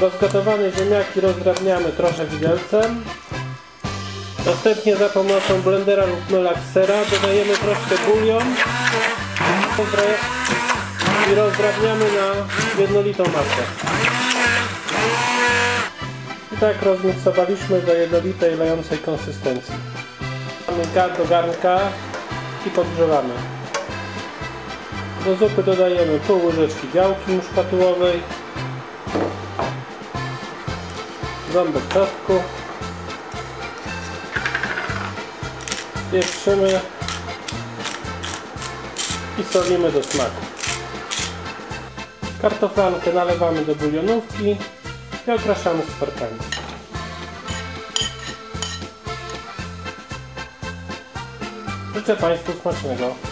Rozgotowane ziemniaki rozdrabniamy trochę widelcem. Następnie za pomocą blendera lub melaksera dodajemy troszkę bulion i rozdrabniamy na jednolitą masę. I tak rozmiksowaliśmy do jednolitej, lejącej konsystencji. Mamy ga- do garnka i podgrzewamy. Do zupy dodajemy pół łyżeczki białki muszkatułowej, ząbek czosnku, pieprzymy i solimy do smaku. Kartoflankę nalewamy do bulionówki i okraszamy skwarkami. Życzę Państwu smacznego.